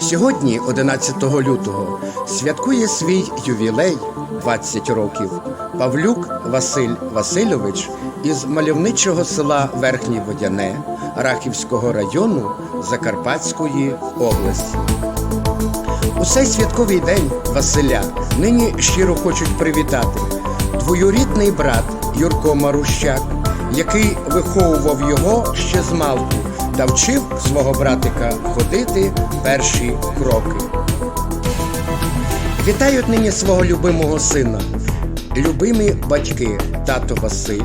Сьогодні, 11 лютого, святкує свій ювілей 20 років Павлюк Василь Васильович із мальовничого села Верхнє Водяне Рахівського району Закарпатської області. У цей святковий день Василя нині щиро хочуть привітати двоюрідний брат Юрко Марущак, який виховував його ще з малку та вчив свого братика ходити перші кроки. Вітають нині свого любимого сина, любимі батьки тато Василь,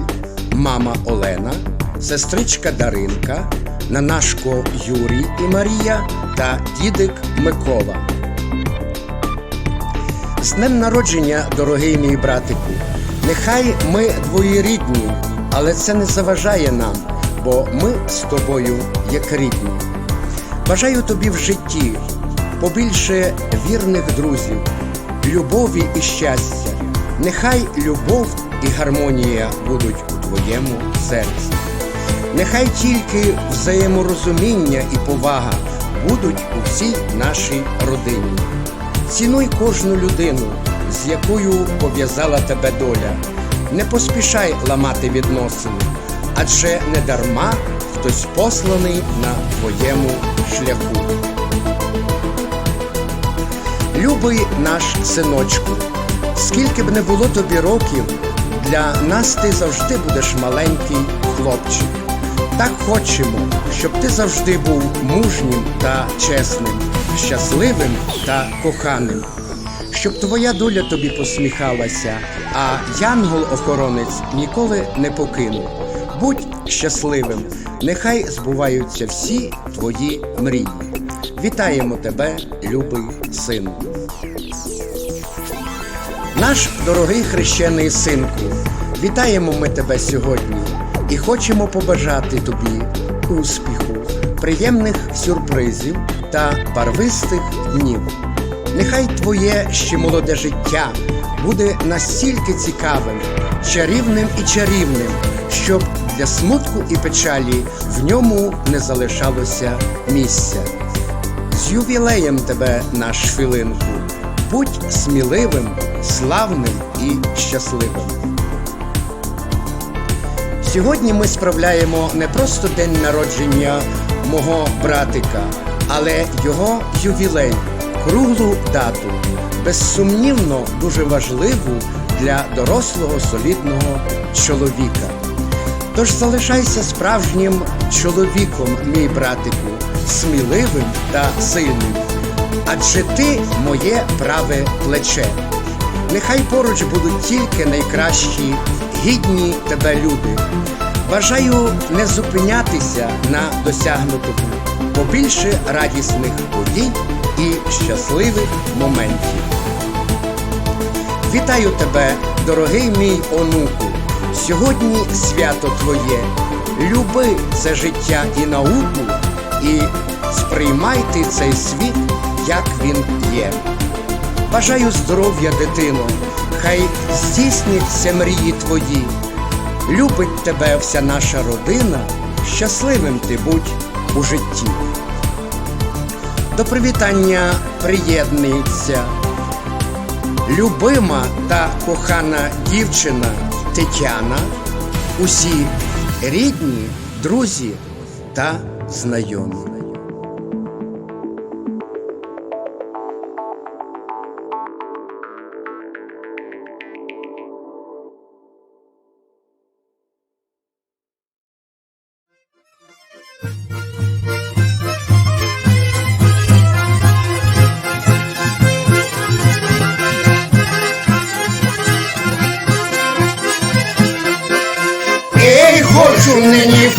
мама Олена, сестричка Даринка, нанашко Юрій і Марія та дідик Микола. З днем народження, дорогий мій братику, нехай ми двоєрідні, але це не заважає нам, бо ми з тобою як рідні. Бажаю тобі в житті побільше вірних друзів, любові і щастя. Нехай любов і гармонія будуть у твоєму серці. Нехай тільки взаєморозуміння і повага будуть у всій нашій родині. Цінуй кожну людину, з якою пов'язала тебе доля. Не поспішай ламати відносини, адже не дарма хтось посланий на твоєму шляху. Любий наш синочку, скільки б не було тобі років, для нас ти завжди будеш маленький хлопчик. Так хочемо, щоб ти завжди був мужнім та чесним, щасливим та коханим, щоб твоя доля тобі посміхалася, а янгол-охоронець ніколи не покинув. Будь щасливим, нехай збуваються всі твої мрії. Вітаємо тебе, любий сину. Наш дорогий хрещений синку, вітаємо ми тебе сьогодні і хочемо побажати тобі успіху, приємних сюрпризів та барвистих днів. Нехай твоє ще молоде життя буде настільки цікавим, чарівним і чарівним, щоб для смутку і печалі в ньому не залишалося місця. З ювілеєм тебе, наш філинку, будь сміливим, славним і щасливим. Сьогодні ми справляємо не просто день народження мого братика, але його ювілей, круглу дату, безсумнівно дуже важливу для дорослого солідного чоловіка. Тож залишайся справжнім чоловіком, мій братику, сміливим та сильним. Адже ти моє праве плече. Нехай поруч будуть тільки найкращі, гідні тебе люди. Бажаю не зупинятися на досягнутому, побільше радісних подій і щасливих моментів. Вітаю тебе, дорогий мій онуку. Сьогодні свято твоє. Люби це життя і науку, і сприймай ти цей світ, як він є. Бажаю здоров'я, дитино, хай здійсняться мрії твої. Любить тебе вся наша родина, щасливим ти будь у житті. До привітання приєднується любима та кохана дівчина Тетяна, усі рідні, друзі та знайомі.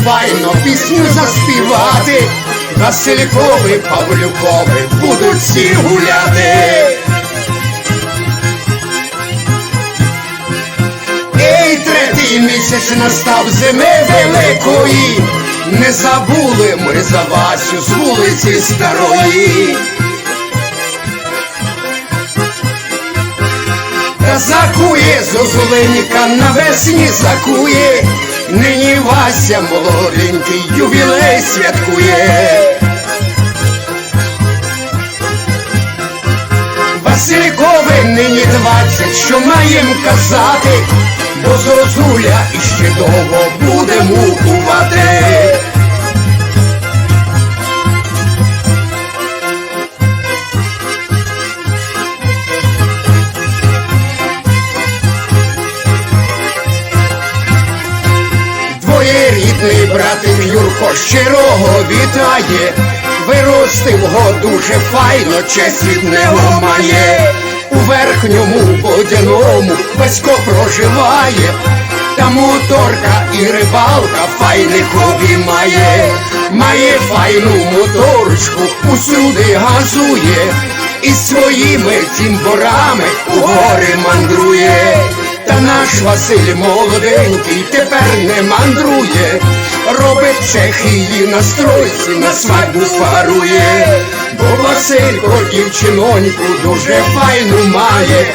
Файно пісню заспівати. Василькові, Павлюкові будуть всі гуляти. Ей, третій місяць настав зими великої. Не забули ми за Васю з вулиці старої. Та закує зозуленька навесні закує, нині Вася молоденький ювілей святкує. Василькове нині двадцять, що маєм казати, бо зозуля іще довго буде мукувати. Двоєрідний братик Юрко щирого вітає, виростив го дуже файно, честь від нього має. У верхньому водяному Васько проживає, та моторка і рибалка файних хобі має, має файну моторочку, усюди газує, і своїми тімборами у гори мандрує. Та наш Василь молоденький тепер не мандрує, робить Чехії на стройці, на свадьбу парує, бо Василько дівчиноньку дуже файну має,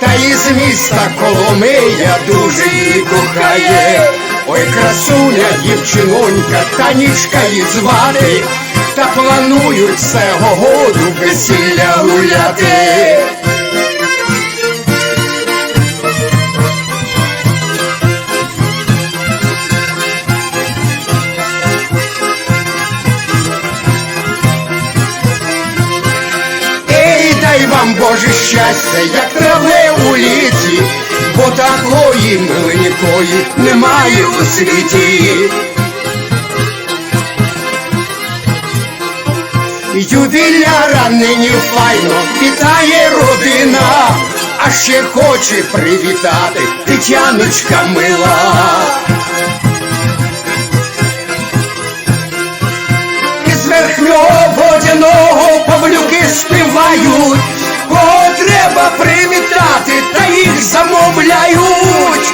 та із міста Коломия дуже її кохає. Ой, красуня, дівчинонька, танічка її звати, та планують цього году весілля гуляти. Боже щастя, як трави у літі, бо такої миленької немає у світі. Ювіляра нині файно вітає родина, а ще хоче привітати Тетяночка мила. Із верхнього водяного павлюки співають, кого треба привітати, та їх замовляють.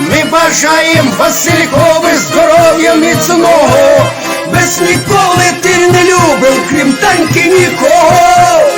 Ми бажаєм Василькові здоров'я міцного, без ніколи ти не любив, крім танки нікого.